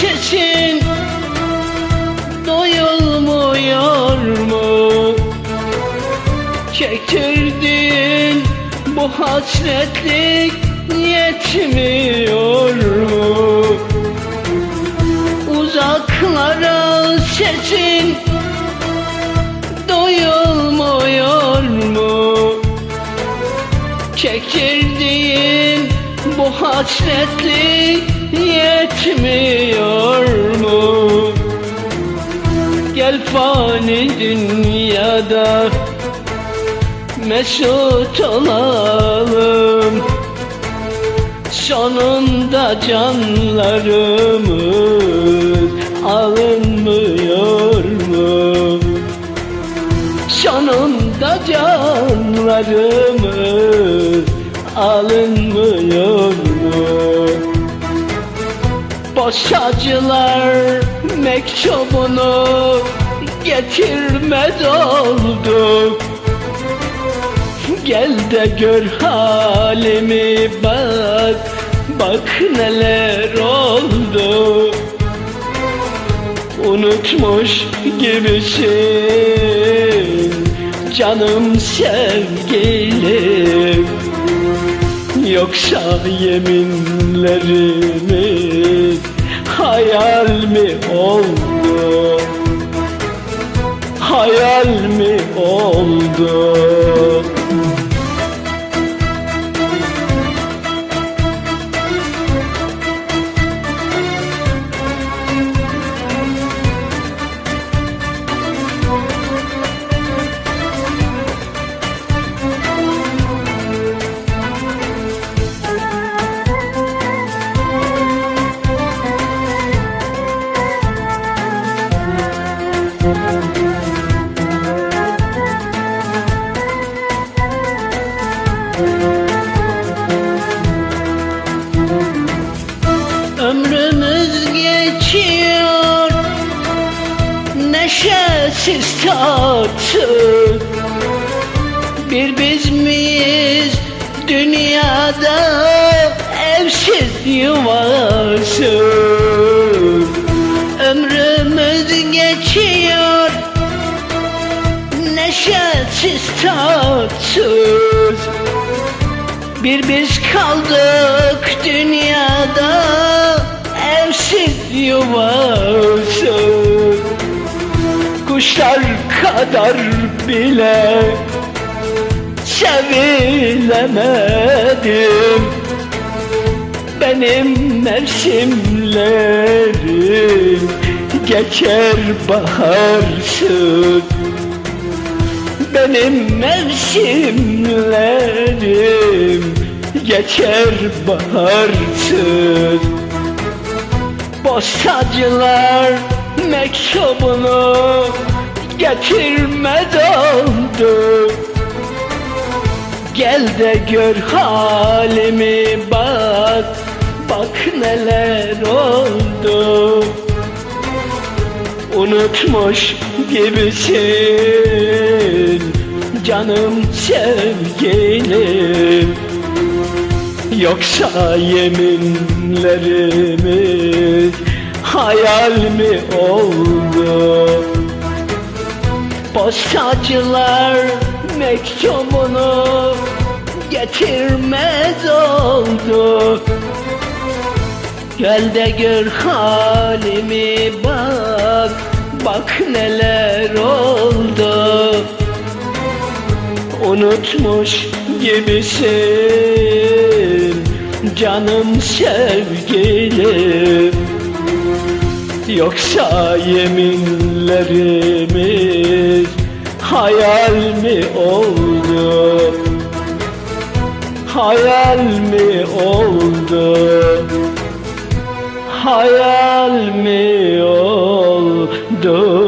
çeçin doyulmuyor mu? Çektirdin bu hasretlik yetmiyor mu? Uzaklara sesin doyulmuyor mu? Çektirdiğin bu hasretlik yetmiyor fani dünyada mesut olalım Sonunda canlarımız alınmıyor mu? Sonunda canlarımız alınmıyor mu? Boşacılar mektubunu getirmez oldu Gel de gör halimi bak Bak neler oldu. Unutmuş gibisin Canım sevgilim. Yoksa yeminlerimiz Hayal mi oldu oldu Ömrümüz geçiyor Neşesiz tatsız Bir biz miyiz dünyada Evsiz yuvasız. Ömrümüz geçiyor Neşesiz tatsız bir biz kaldık dünyada Evsiz yuvasız Kuşlar kadar bile Sevilemedim. Benim mevsimlerim Geçer baharsız benim mevsimlerim geçer baharsız Bostacılar mektubunu getirmez oldu. Gel de gör halimi bak Bak neler oldu. Unutmuş gibisin Canım sevgilim Yoksa yeminlerimiz Hayal mi oldu? Postacılar mektubunu Getirmez oldu. Gel de gör halimi bak Bak neler oldu. Unutmuş gibisin Canım sevgilim. Yoksa yeminlerimiz Hayal mi oldu? Hayal mi oldu? Hayal mi oldu